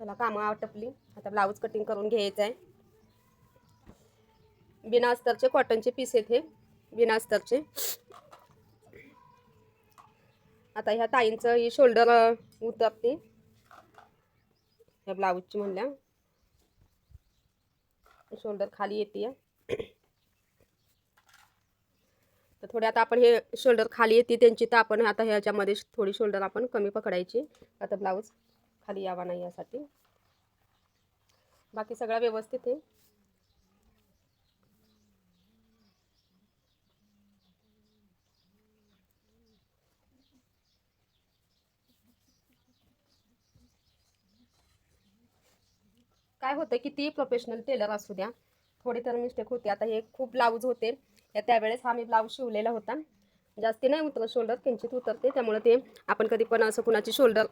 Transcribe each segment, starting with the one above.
चला कामं आटपली. आता ब्लाऊज कटिंग करून घ्यायचं आहे बिना अस्तरचे कॉटनचे पीस आहेत हे. बिना अस्तरचे. आता ह्या ताईंचं ही शोल्डर उतरते. ह्या ब्लाऊजची म्हणल्या शोल्डर खाली येते. तर थोडे आता आपण हे शोल्डर खाली येते त्यांची. तर आपण आता ह्याच्यामध्ये थोडी शोल्डर आपण कमी पकडायची. आता ब्लाऊज खाली यावा नाही यासाठी. बाकी सगळं व्यवस्थित आहे. काय होतं किती प्रोफेशनल टेलर असू द्या थोडी तर मिस्टेक होते. आता हे खूप ब्लाऊज होते. या त्यावेळेस हा मी ब्लाऊज शिवलेला होता. जास्ती नाही उतरत शोल्डर किंचित उतरते. त्यामुळे ते आपण कधी पण असं कुणाची शोल्डर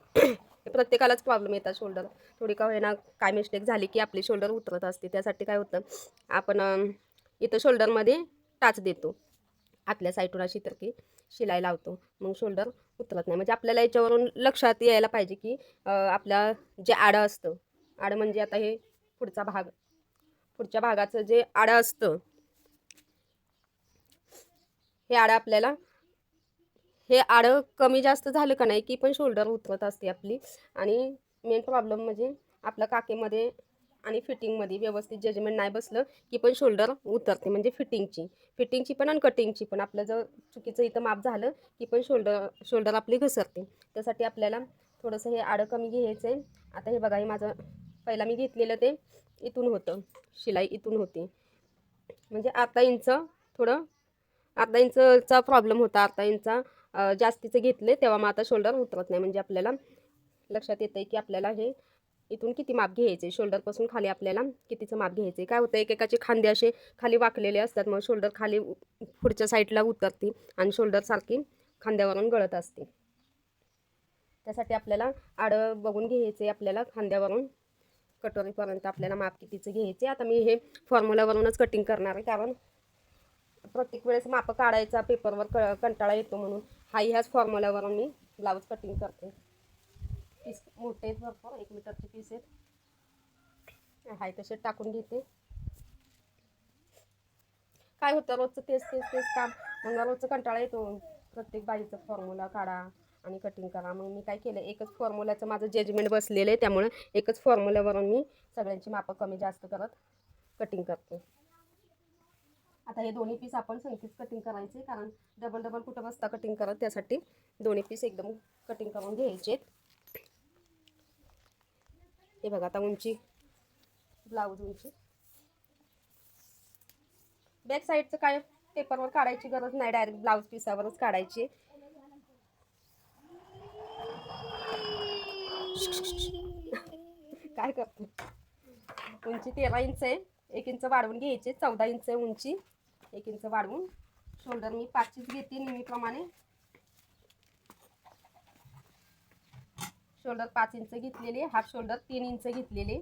प्रत्येकालाच प्रॉब्लेम येतात शोल्डर थोडी का होईना काय मिस्टेक झाली की आपली शोल्डर उतरत असते. त्यासाठी काय होतं आपण इथं शोल्डरमध्ये टाच देतो. आतल्या साईडून अशी तर की शिलाई लावतो. मग शोल्डर उतरत नाही. म्हणजे आपल्याला याच्यावरून लक्षात यायला पाहिजे की आपल्या जे आडं असतं आडं म्हणजे आता हे पुढचा भाग. पुढच्या भागाचं जे आडं असतं हे आडं आपल्याला हे आडं कमी जास्त झालं का नाही की पण शोल्डर उतरत असते आपली. आणि मेन प्रॉब्लेम म्हणजे आपल्या काकेमध्ये आणि फिटिंगमध्ये व्यवस्थित जजमेंट नाही बसलं की पण शोल्डर उतरते म्हणजे फिटिंगची. फिटिंगची पण आणि कटिंगची पण. आपलं जर चुकीचं इथं माप झालं की पण शोल्डर शोल्डर आपली घसरते. त्यासाठी आपल्याला थोडंसं हे आडं कमी घ्यायचं आहे आता हे बघा हे माझं पहिला मी घेतलेलं ते इथून होतं. शिलाई इथून होती. म्हणजे आता इंच थोडं अर्धा इंचचा प्रॉब्लेम होता अर्धा इंचा जास्तीचं घेतले तेव्हा मग आता शोल्डर उतरत नाही. म्हणजे आपल्याला लक्षात येतं आहे की आपल्याला हे इथून किती माप घ्यायचे शोल्डरपासून खाली आपल्याला कितीचं माप घ्यायचे काय होतं एकेकाचे खांदे असे खाली वाकलेले असतात मग शोल्डर खाली पुढच्या साईडला उतरते आणि शोल्डर सारखी खांद्यावरून गळत असते. त्यासाठी आपल्याला आडं बघून घ्यायचे आपल्याला खांद्यावरून. कटोरीपर्यंत आपल्याला माप कितीचं घ्यायचे आता मी हे फॉर्म्युलावरूनच कटिंग करणार आहे कारण प्रत्येक वेळेस मापं काढायचा पेपरवर क कंटाळा येतो म्हणून. हा ह्याच फॉर्म्युल्यावरून मी ब्लाऊज कटिंग करते. पीस मोठे आहेत भरपूर एक मीटरचे पीस आहेत. हाय तसे टाकून घेते. काय होतं रोजचं तेच तेच तेच काम. मग रोजचं कंटाळा येतो. प्रत्येक बाईचं फॉर्म्युला काढा आणि कटिंग करा. मग मी काय केलं एकच फॉर्म्युलाचं माझं जजमेंट बसलेलं आहे. त्यामुळं एकच फॉर्म्युल्यावरून मी सगळ्यांची मापं कमी जास्त करत कटिंग करते. आता हे दोन्ही पीस आपण संख्येत कटिंग करायचे कारण डबल डबल कुठं बसता कटिंग करत त्यासाठी दोन्ही पीस एकदम कटिंग करून घ्यायचे हे बघा आता उंची ब्लाऊज उंची. बॅक साईडचं काय पेपरवर काढायची गरज नाही डायरेक्ट ब्लाऊज पिसावरच काढायची. काय करतो? उंची तेरा इंच आहे एक इंच वाढवून घ्यायची चौदा इंच आहे उंची. एक इंच वाढवून शोल्डर मी पाचशेच घेते नेहमीप्रमाणे. शोल्डर पाच इंच घेतलेले हाफ शोल्डर तीन इंच घेतलेले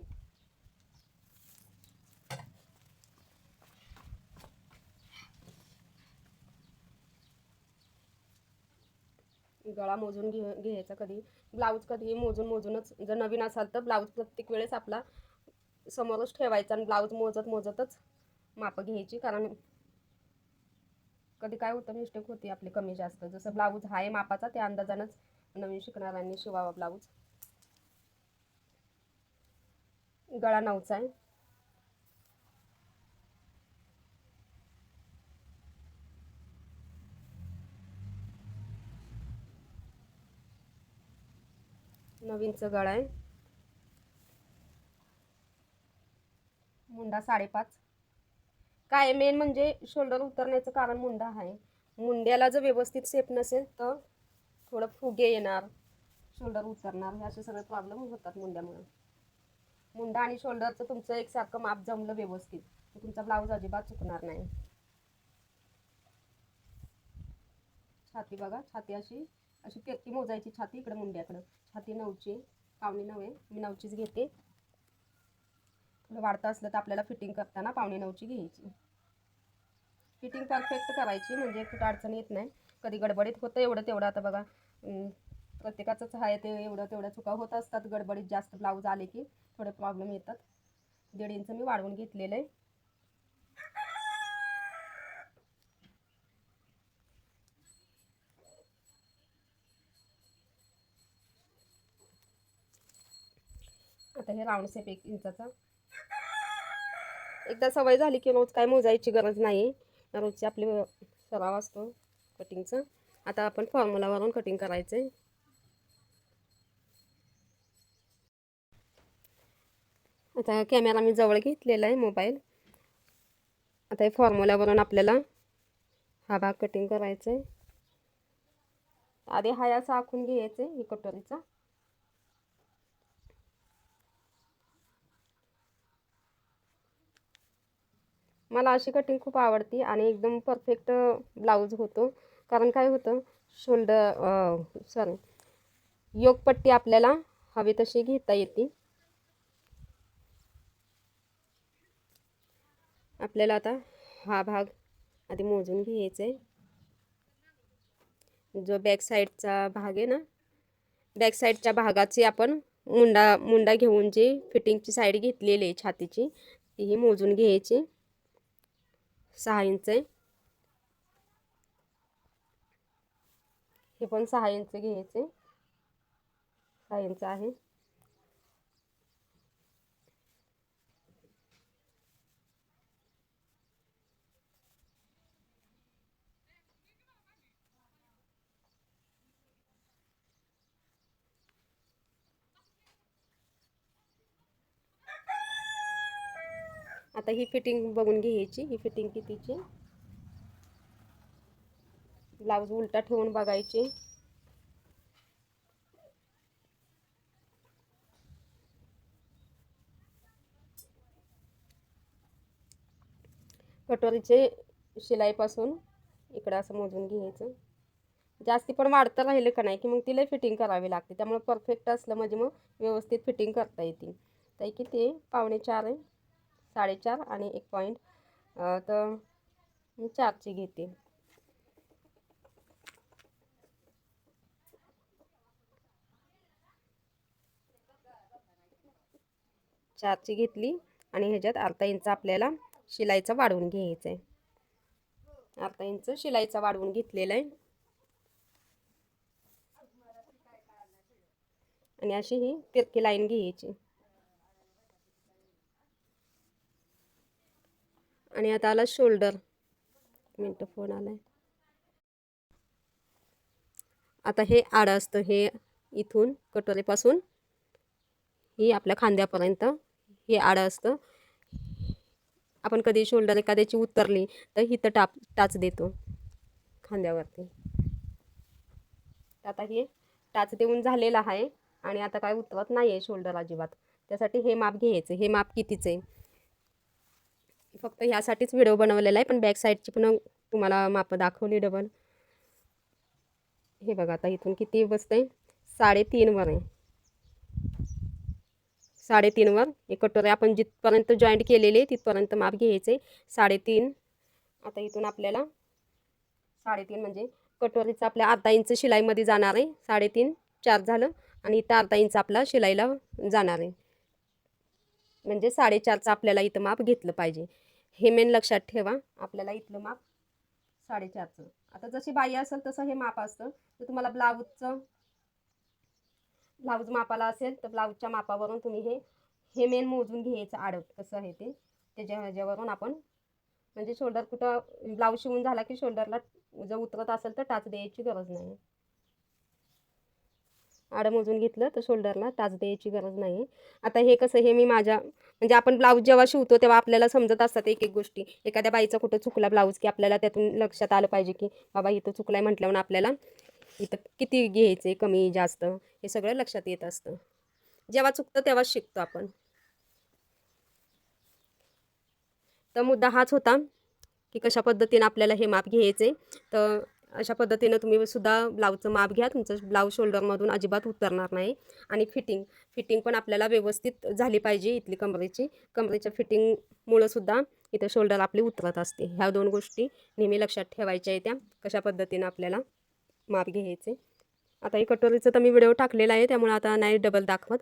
गळा मोजून घे घ्यायचा कधी. ब्लाऊज कधी मोजून मोजूनच. जर नवीन असाल तर ब्लाऊज प्रत्येक वेळेस आपला समोरच ठेवायचा आणि ब्लाऊज मोजत मोजतच माप घ्यायची. कारण कधी काय होतं मिस्टेक होती आपली कमी जास्त. जसं ब्लाऊज आहे मापाचा त्या अंदाजानंच नवीन शिकणाऱ्यांनी शिवावा ब्लाऊज गळा नऊचा आहे. नवीनचं गळा आहे. मुंडा साडेपाच. काय मेन म्हणजे शोल्डर उतरण्याचं कारण मुंडा आहे. मुंड्याला जर व्यवस्थित सेफ नसेल तर थोडं फुगे येणार शोल्डर उतरणार हे असे सगळे प्रॉब्लेम होतात मुंड्यामुळे. मुंडा आणि शोल्डरचं तुमचं एकसारखं माप जमलं व्यवस्थित तर तुमचा ब्लाऊज अजिबात चुकणार नाही. छाती बघा छाती अशी अशी केतकी मोजायची छाती इकडे मुंड्याकडं. छाती नऊची पावणे नऊ आहे मी नऊचीच घेते. थोडं वाढतं असलं तर आपल्याला फिटिंग करताना पावणे नऊची घ्यायची. फिटिंग परफेक्ट करायची म्हणजे कुठं अडचण येत नाही. कधी गडबडीत होतं एवढं तेवढं. आता बघा प्रत्येकाचंच आहे ते एवढं तेवढ्या चुका होत असतात. गडबडीत जास्त ब्लाऊज आले की थोडे प्रॉब्लेम येतात. दीड इंच मी वाढवून घेतलेलं आहे. आता हे राऊंड सेप एक इंचाचा. एकदा सवय झाली की रोज काय मोजायची गरज नाही. रोजची आपली सराव असतो कटिंगचा. आता आपण फॉर्म्युलावरून कटिंग करायचं. आहे आता कॅमेरा मी जवळ घेतलेला आहे मोबाईल आता हे फॉर्म्युलावरून आपल्याला हा भाग कटिंग करायचा आहे आधी हा असं आखून घ्यायचं आहे ही कटोरीचा. मला अशी कटिंग खूप आवडती आणि एकदम परफेक्ट ब्लाऊज होतो. कारण काय होतं शोल्डर सॉरी योगपट्टी आपल्याला हवी तशी घेता येते. आपल्याला आता हा भाग आधी मोजून घ्यायचा आहे जो बॅक साईडचा भाग आहे ना बॅक साईडच्या भागाची आपण मुंडा मुंडा घेऊन जी फिटिंगची साईड घेतलेली आहे छातीची तीही मोजून घ्यायची. सहा इंच आहे. हे पण सहा इंच घ्यायचे. सहा इंच आहे. आता ही फिटिंग बघून घ्यायची ही फिटिंग कितीची? ब्लाऊज उलटा ठेवून बघायची. कटोरीचे शिलाईपासून इकडं असं मोजून घ्यायचं. जास्ती पण वाढतं राहिलं का नाही की मग तिला फिटिंग करावी लागते. त्यामुळे परफेक्ट असलं म्हणजे मग व्यवस्थित फिटिंग करता येते तर किती पावणे चार आहे. साडेचार आणि एक पॉईंट तर मी चारची घेते. चारची घेतली आणि ह्याच्यात अर्धा इंच आपल्याला शिलाईचा वाढवून घ्यायचं आहे अर्धा इंच शिलाईचा वाढवून घेतलेला आहे. आणि अशी ही तिरकी लाईन घ्यायची. आणि आता आला शोल्डर. मिनटं फोन आलाय. आता हे आडं असतं हे इथून कटोरीपासून. ही आपल्या खांद्यापर्यंत हे आडं असतं. आपण कधी शोल्डर एखाद्याची उतरली तर हिथं टाप टाच देतो खांद्यावरती. आता हे टाच देऊन झालेलं आहे आणि आता काय उतरत नाही आहे शोल्डर अजिबात. त्यासाठी हे माप घ्यायचं हे माप कितीचं आहे? फक्त ह्यासाठीच व्हिडिओ बनवलेला आहे पण बॅक साईडची पण तुम्हाला माप दाखवली डबल हे बघा आता इथून किती बसतंय? साडेतीनवर आहे. साडेतीनवर हे कटोरे आपण जिथपर्यंत जॉईंट केलेले आहे तिथपर्यंत माप घ्यायचे साडेतीन. आता इथून आपल्याला साडेतीन म्हणजे कटोरीचं आपल्या अर्धा इंच शिलाईमध्ये जाणार आहे. साडेतीन चार झालं. आणि इथं अर्धा इंच आपला शिलाईला जाणार आहे. म्हणजे साडेचारचं आपल्याला इथं माप घेतलं पाहिजे. हे मेन लक्षात ठेवा. आपल्याला इथलं माप साडेचारचं. आता जशी बाई असेल तसं हे माप असतं. तर तुम्हाला ब्लाऊजचं ब्लाऊज मापाला असेल तर ब्लाऊजच्या मापावरून तुम्ही हे हे मेन मोजून घ्यायचं आडव कसं आहे ते? त्याच्या ह्याच्यावरून आपण म्हणजे शोल्डर कुठं ब्लाऊज शिवून झाला की शोल्डरला जर उतरत असेल तर टाच द्यायची गरज नाही. आडं मोजून घेतलं तर शोल्डरला टाच द्यायची गरज नाही. आता हे कसं हे मी माझ्या म्हणजे आपण ब्लाऊज जेव्हा शिवतो तेव्हा आपल्याला समजत असतात एक एक गोष्टी. एखाद्या बाईचा कुठं चुकला ब्लाऊज की आपल्याला त्यातून लक्षात आलं पाहिजे की बाबा इथं चुकलाय म्हटल्यावर आपल्याला इथं किती घ्यायचे कमी जास्त हे सगळं लक्षात येत असतं. जेव्हा चुकतं तेव्हाच शिकतो आपण. तर मुद्दा हाच होता की कशा पद्धतीने आपल्याला हे माप घ्यायचे. तर अशा पद्धतीनं तुम्ही सुद्धा ब्लाऊजचं माप घ्या. तुमचं ब्लाऊज शोल्डरमधून अजिबात उतरणार नाही. आणि फिटिंग फिटिंग पण आपल्याला व्यवस्थित झाली पाहिजे इथली कमरेची. कमरेच्या फिटिंगमुळं सुद्धा इथं शोल्डर आपली उतरत असते. ह्या दोन गोष्टी नेहमी लक्षात ठेवायच्या आहेत त्या कशा पद्धतीनं आपल्याला माप घ्यायचे. आता हे कटोरीचं तर मी व्हिडिओ टाकलेला आहे. त्यामुळे आता नाही डबल दाखवत.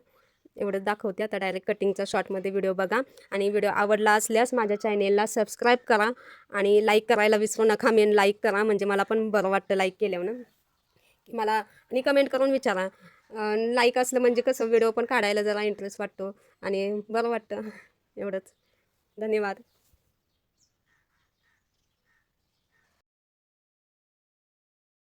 एवढंच दाखवते. आता डायरेक्ट कटिंगचा शॉर्टमध्ये व्हिडिओ बघा. आणि व्हिडिओ आवडला असल्यास माझ्या चॅनेलला सबस्क्राईब करा. आणि लाईक करायला विसरू नका. मेन लाईक करा. म्हणजे मला पण बरं वाटतं लाईक केल्यावर की मला आणि कमेंट करून विचारा. लाईक असलं म्हणजे कसं? व्हिडिओ पण काढायला जरा इंटरेस्ट वाटतो. आणि बरं वाटतं. एवढंच. धन्यवाद.